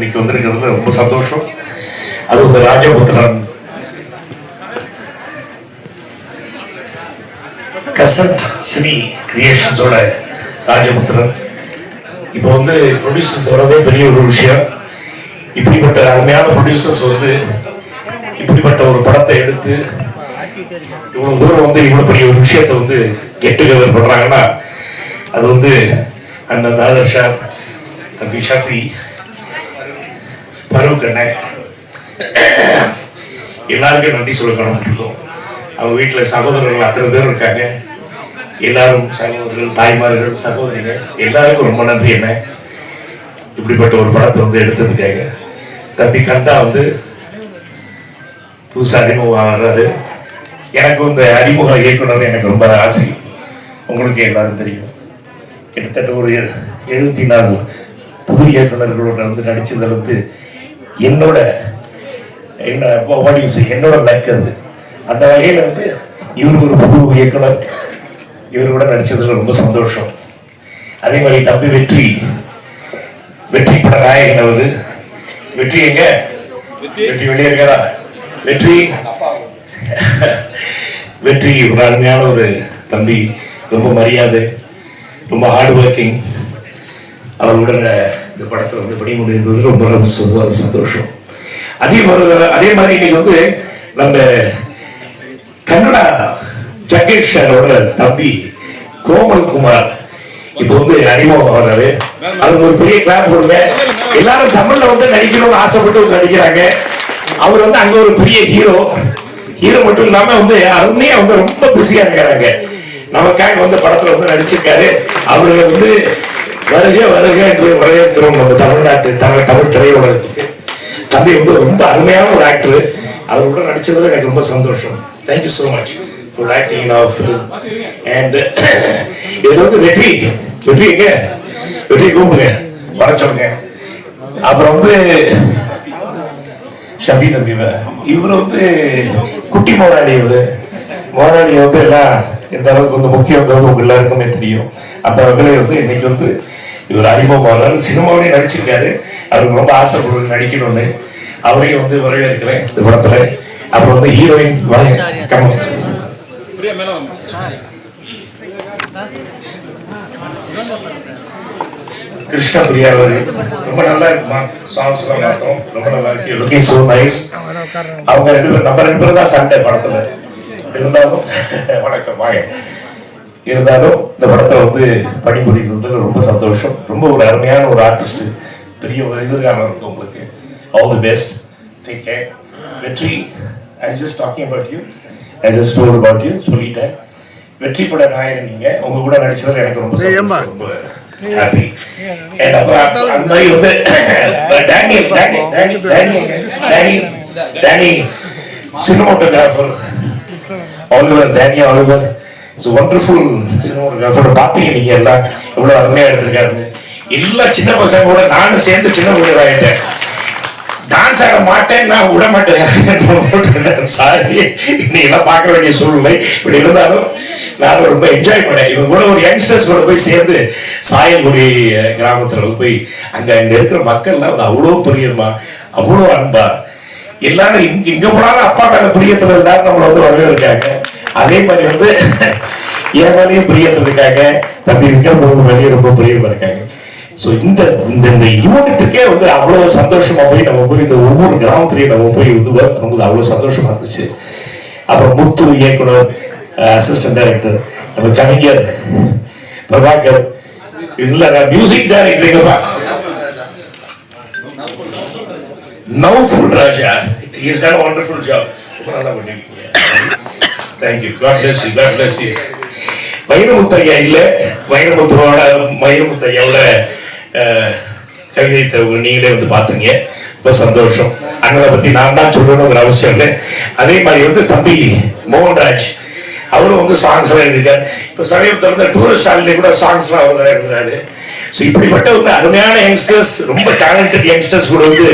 இன்னைக்கு வந்திருக்கிறதுல ரொம்ப சந்தோஷம். அது இந்த ராஜபுத்திரன். கசத் ஸ்ரீ கிரியேஷன்ஸோட ராஜபுத்திரன். இப்போ வந்து ப்ரொடியூசர்ஸ் வரதே பெரிய ஒரு விஷயம். இப்படிப்பட்ட அருமையான ப்ரொடியூசர்ஸ் வந்து இப்படிப்பட்ட ஒரு படத்தை எடுத்து இவ்வளவு தூரம் வந்து இவ்வளவு பெரிய ஒரு விஷயத்தை வந்து கெட் டுகெதர் பண்றாங்கன்னா அது வந்து அண்ணன் தாதர் ஷா தம்பி ஷஃபி பருவ் அண்ணன் எல்லாருக்கும் நன்றி சொல்லணும் இருக்கும் அவங்க வீட்டில் சகோதரர்கள் அத்தனை பேர் இருக்காங்க. எல்லாரும் சகோதரர்கள் தாய்மார்கள் சகோதரிகள் எல்லாருக்கும் ரொம்ப நன்றி என்ன இப்படிப்பட்ட ஒரு படத்தை வந்து எடுத்ததுக்காக. தம்பி கந்தா வந்து புதுசாக அறிமுகம் ஆகிறாரு. எனக்கு இந்த அறிமுக இயக்குனர் எனக்கு ரொம்ப ஆசை. உங்களுக்கு எல்லாரும் தெரியும். கிட்டத்தட்ட ஒரு எழுபத்தி நாலு புது இயக்குநர்களோட வந்து நடிச்சதுல என்னோட என்ன? என்னோட லக் அது. அந்த வகையில் வந்து இவர் ஒரு புது இயக்குனர். இவர் கூட நடிச்சதுல ரொம்ப சந்தோஷம். அதே மாதிரி தம்பி வெற்றி. வெற்றி பட நாயகன் அவரு. வெற்றி எங்க? வெற்றி. வெளியே இருக்காரா? வெற்றி. வெற்றி ஒரு அருமையான ஒரு தம்பி. ரொம்ப மரியாதை. ரொம்ப ஹார்ட் ஒர்க்கிங் அவருடன் இந்த படத்தில் வந்து பணி முடிந்தது ரொம்ப ரொம்ப சந்தோ- சந்தோஷம். அதே மாதிரி அதே மாதிரி இன்னைக்கு வந்து நம்ம கன்னடா ஜகேஷ் சாரோட தம்பி கோமல் குமார் இப்போ வந்து அறிமுகம் வர்றாரு அதுக்கு ஒரு பெரிய கிளாப் கொடுங்க. எல்லாரும் தமிழ்ல வந்து நடிக்கணும்னு ஆசைப்பட்டு வந்து நடிக்கிறாங்க. அவர் வந்து அங்க ஒரு பெரிய ஹீரோ ஹீரோ மட்டும் இல்லாம வந்து அருமையா வந்து ரொம்ப பிஸியா இருக்கிறாங்க. நமக்காக வந்து படத்துல வந்து நடிச்சிருக்காரு. அவரு வந்து வருக வருக என்று வரவேற்கிறோம் நம்ம தமிழ்நாட்டு தமிழ் தமிழ் திரையுலகத்துக்கு தம்பி வந்து ரொம்ப அருமையான ஒரு ஆக்டர் அவர் கூட நடிச்சதுல எனக்கு ரொம்ப சந்தோஷம். Thank you so much full acting in of film and இது வந்து வெற்றி. வெற்றி எங்க? வெற்றி கூப்பிடுங்க. வர சொல்லுங்க. அப்புறம் வந்து ஷபி தம்பி இவர். வந்து குட்டி மோராளி இவர். மோராளி வந்து எல்லாம் எந்த அளவுக்கு வந்து முக்கியங்கிறது உங்க எல்லாருக்குமே தெரியும். அந்த வகையில வந்து இன்னைக்கு வந்து இவர் அறிமுகமானார் சினிமாவிலேயே நடிச்சிருக்காரு. அவருக்கு ரொம்ப ஆசைப்படுவது நடிக்கணும்னு அவரையும் வந்து வரவேற்கிறேன் இந்த படத்துல. அப்புறம் வந்து ஹீரோயின் வாங்க கமல் கிருஷ்ண பிரியா அவரு. ரொம்ப நல்லா இருக்குமா? சாங்ஸ் எல்லாம் பார்த்தோம். ரொம்ப நல்லா இருக்கு. லுக்கிங் சோ நைஸ் அவங்க ரெண்டு பேரும் நம்ம ரெண்டு பேரும் தான் சண்டே படத்துல. இருந்தாலும் வணக்கம் வாங்க. இருந்தாலும் இந்த படத்துல வந்து பணிபுரிந்ததுல ரொம்ப சந்தோஷம். ரொம்ப ஒரு அருமையான ஒரு ஆர்டிஸ்ட் பெரிய ஒரு எதிர்காலம் இருக்கு உங்களுக்கு. All the best take care Vetri I just talking about you I just told about you சொல்லிட்டேன். வெற்றி பட நாயகன் நீங்க. உங்க கூட நடிச்சதுல எனக்கு ரொம்ப சந்தோஷம். ரொம்ப ஹாப்பி அந்த மாதிரி வந்து Daniel Danny Danny Danny Danny Danny cinematographer Oliver Danny Oliver it's wonderful cinematographer பார்த்தீங்க நீங்க எல்லாம் எவ்வளோ அருமையா எடுத்திருக்காருன்னு. எல்லா சின்ன பசங்க கூட நானும் சேர்ந்து சின்ன பிள்ளை ஆகிட்டேன் டான்ஸ் ஆட மாட்டேன் நான் விட மாட்டேன். சாரி நீ எல்லாம் பார்க்க வேண்டிய சூழ்நிலை இப்படி இருந்தாலும் நான் ரொம்ப என்ஜாய் பண்ணேன். இவங்க கூட ஒரு யங்ஸ்டர்ஸ் கூட போய் சேர்ந்து சாயங்குடி கிராமத்தில் கிராமத்துல போய் அங்க அங்கே இருக்கிற மக்கள்லாம் வந்து அவ்வளோ பிரியமா அவ்வளோ அன்பா. எல்லாரும் இங்கே இங்க போனாலும் அப்பா மேலே பிரியத்தில் எல்லாரும் நம்மளை வந்து வரவேற்காங்க. அதே மாதிரி வந்து என் மேலேயும் பிரியத்துல இருக்காங்க தம்பி விக்ரம் மேலேயும் ரொம்ப பிரியமா இருக்காங்க. ஸோ இந்த இந்த இந்த யூனிட்டுக்கே வந்து அவ்வளோ சந்தோஷமா போய் நம்ம போய் இந்த ஒவ்வொரு கிராமத்துலையும் நம்ம போய் வந்து ஒர்க் பண்ணும்போது அவ்வளோ சந்தோஷமா இருந்துச்சு. அப்புறம் முத்து இயக்குனர் அசிஸ்டன்ட் டைரக்டர் நம்ம கவிஞர் பிரபாகர் இதுல மியூசிக் டைரக்டர் எங்கப்பா Naufal Raja is done wonderful job ரொம்ப நல்லா பண்ணிருக்கீங்க. Thank you God bless you God bless you Vairamuthaiya இல்ல? வைரமுத்துவோட வைரமுத்தையாவோட கவிதை தகவல் நீங்களே வந்து பார்த்தீங்க ரொம்ப சந்தோஷம். அண்ணனை பத்தி நான் தான் சொல்லணுங்கிற அவசியம் இல்லை. அதே மாதிரி வந்து தம்பி மோகன்ராஜ் அவரும் வந்து சாங்ஸ் எல்லாம் எழுதியிருக்காரு. இப்போ சமீபத்தில் வந்து டூரிஸ்ட் ஸ்டாலிலே கூட சாங்ஸ்லாம் அவர் தான் எழுதுறாரு. ஸோ இப்படிப்பட்ட வந்து அருமையான யங்ஸ்டர்ஸ் ரொம்ப டேலண்டட் யங்ஸ்டர்ஸ் கூட வந்து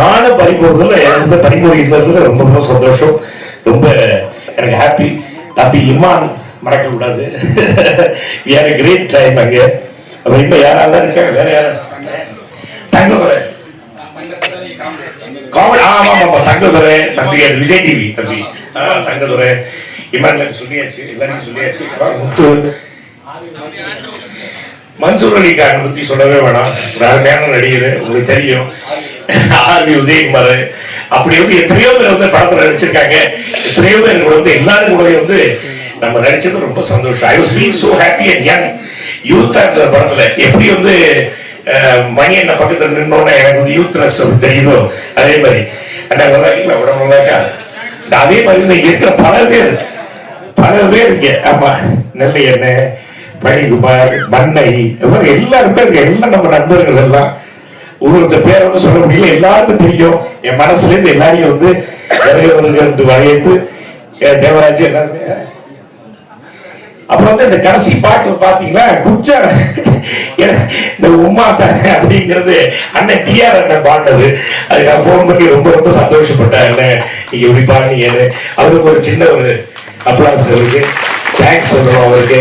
நானும் பறிபோறதுல எந்த பறிமுறை இருந்ததுல ரொம்ப ரொம்ப சந்தோஷம். ரொம்ப எனக்கு ஹாப்பி தம்பி இம்மான் மறக்க கூடாது. வேற கிரேட் டைம் அங்க. அப்புறம் இப்ப யாராவது இருக்காங்க? வேற யாரும் தங்க காமெடி ஆமா ஆமா தங்கதுரை. தம்பி அது விஜய் டிவி தம்பி. ஆ, தங்கதுரை. இமான் சொல்லியாச்சு எல்லாருக்கும் சொல்லியாச்சு. முத்து. மன்சூர் அலி கான் பத்தி சொல்லவே வேணாம். ஒரு நேரம் நடிகர் உங்களுக்கு தெரியும். R V Udayakumar. அப்படி வந்து எத்தனையோ பேர் வந்து படத்துல நடிச்சிருக்காங்க. எத்தனையோ பேர் கூட வந்து எல்லாரும் கூட வந்து நம்ம நடிச்சது ரொம்ப சந்தோஷம். I was feel so happy and young யூத்தா இருந்த படத்துல எப்படி வந்து மணி என்ன பக்கத்துல நின்னோட எனக்கு வந்து யூத்னஸ் தெரியுதோ? அதே மாதிரி. அண்ணா நல்லா இருக்கீங்களா? உடம்பு நல்லாக்கா அதே மாதிரி இங்க இருக்கிற பல பேர் பல பேர் இங்க. ஆமா நெல்லை எண்ணெய் பணிகுமார் மன்னை இது மாதிரி எல்லாருமே இருக்கு எல்லாம் நம்ம நண்பர்கள் எல்லாம். ஒருத்தர் பேர் வந்து சொல்ல முடியல. எல்லாருக்கும் தெரியும். என் மனசுல இருந்து எல்லாரையும் வந்து என்று வகையத்து தேவராஜ் எல்லாருமே. அப்புறம் வந்து இந்த கடைசி பாட்டு பாத்தீங்கன்னா குச்சா இந்த உமா தானே அப்படிங்கிறது அண்ணன் டிஆர் அண்ணன் பாடினது. அது நான் போன் பண்ணி ரொம்ப ரொம்ப சந்தோஷப்பட்டேன் அண்ணன். நீங்க இப்படி பாடினீங்கன்னு அவருக்கு ஒரு சின்ன ஒரு அப்ளாஸ் இருக்கு தேங்க்ஸ் சொல்லணும் அவருக்கு.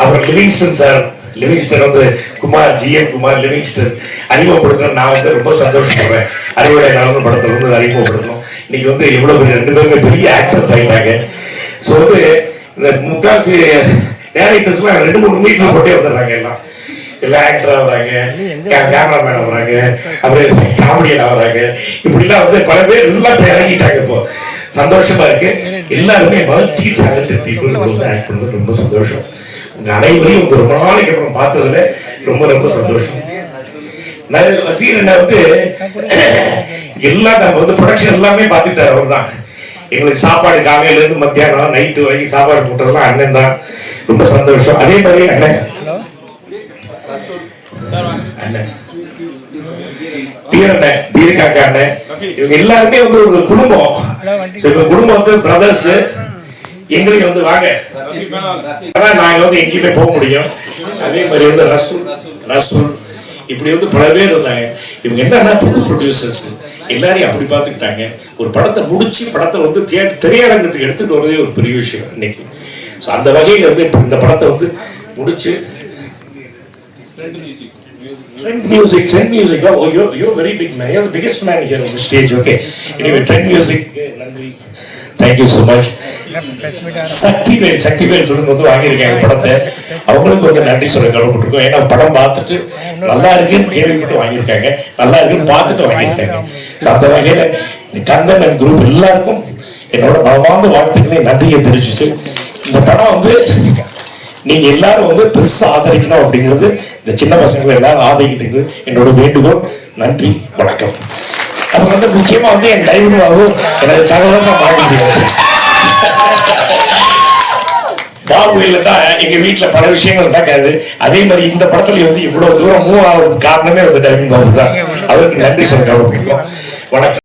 அப்புறம் லிவிங்ஸ்டன் சார் லிவிங்ஸ்டன் வந்து குமார் ஜிஎம் குமார் லிவிங்ஸ்டன் அறிமுகப்படுத்தணும் நான் வந்து ரொம்ப சந்தோஷப்படுறேன் அறிவுரை நலன் படத்துல வந்து அறிமுகப்படுத்தணும். இன்னைக்கு வந்து இவ்வளவு பெரிய ரெண்டு பேருமே பெரிய ஆக்டர்ஸ் ஆயிட்டாங்க. ஸோ வந்து இந்த முக்காசி டேரக்டர்ஸ்லாம் ரெண்டு மூணு மீட்டர் போட்டே வந்துடுறாங்க எல்லாம். எல்லாம் ஆக்டர் ஆகுறாங்க கேமராமேன் ஆகுறாங்க அப்புறம் காமெடியன் ஆகுறாங்க இப்படிலாம் வந்து பல பேர் எல்லாம் இறங்கிட்டாங்க இப்போ. சந்தோஷமா இருக்கு. எல்லாருமே மல்டி டேலண்டட் பீப்புள் ஆக்ட் பண்ணது ரொம்ப சந்தோஷம். உங்க அனைவரையும் வந்து ரொம்ப நாளைக்கு அப்புறம் பார்த்ததுல ரொம்ப ரொம்ப சந்தோஷம். அண்ணா வந்து எல்லாம் நம்ம வந்து ப்ரொடக்ஷன் எல்லாமே பார்த்துட்டார் அவர் தான் எங்களுக்கு சாப்பாடு காலையில இருந்து மத்தியானம் நைட்டு வரைக்கும் சாப்பாடு போட்டதெல்லாம் அண்ணன் தான். ரொம்ப சந்தோஷம். அதே மாதிரி அண்ணன். அண்ணன் பீர் அண்ணன். பீர் காக்கா அண்ணன். இவங்க எல்லாருமே வந்து ஒரு குடும்பம். இவங்க குடும்பம் வந்து பிரதர்ஸ் எங்களுக்கு வந்து வாங்க அதான் நாங்க வந்து எங்கேயுமே போக முடியும் அதே மாதிரி வந்து ரசூல் ரசூல் இப்படி வந்து பல பேர் இருந்தாங்க இவங்க என்னன்னா புது ப்ரொடியூசர்ஸ் எல்லாரையும் அப்படி பார்த்துக்கிட்டாங்க ஒரு படத்தை முடிச்சு படத்தை வந்து தியேட்டர் திரையரங்கத்துக்கு எடுத்துட்டு வரதே ஒரு பெரிய விஷயம் இன்னைக்கு ஸோ அந்த வகையில் வந்து இப்போ இந்த படத்தை வந்து முடிச்சு Trend music, trend music. Oh, you're, you're very big man. You're the biggest man here on the stage. Okay. Anyway, trend music. நன்றி. Thank you so much. Sakthivel Sakthivel சொல்லும்போது வாங்கியிருக்கேன் படத்தை. அவங்களுக்கு வந்து நன்றி சொல்ல கடவுப்பட்டிருக்கோம் ஏன்னா படம் பார்த்துட்டு நல்லா இருக்குன்னு கேள்விப்பட்டு வாங்கியிருக்காங்க. நல்லா இருக்குன்னு பார்த்துட்டு வாங்கியிருக்காங்க. அந்த வகையில கந்தன் அண்ட் குரூப் எல்லாருக்கும் என்னோட மனமார்ந்த வாழ்த்துக்களை நன்றியை தெரிவிச்சு இந்த படம் வந்து நீங்க எல்லாரும் வந்து பெருசா ஆதரிக்கணும் அப்படிங்கிறது இந்த சின்ன பசங்களை எல்லாரும் ஆதரிக்கிட்டு என்னோட வேண்டுகோள். நன்றி வணக்கம். அப்புறம் வந்து முக்கியமா வந்து என் டைவர் பாபு எனது சகோதரமா மாறிடுவாரு பாபு இல்லைன்னா எங்க வீட்டுல பல விஷயங்கள் நடக்காது. அதே மாதிரி இந்த படத்துல வந்து இவ்வளவு தூரம் மூவ் ஆகுறதுக்கு காரணமே வந்து டைவிங் பாபு தான். அதற்கு நன்றி சொல்ல கடவுள் வணக்கம்.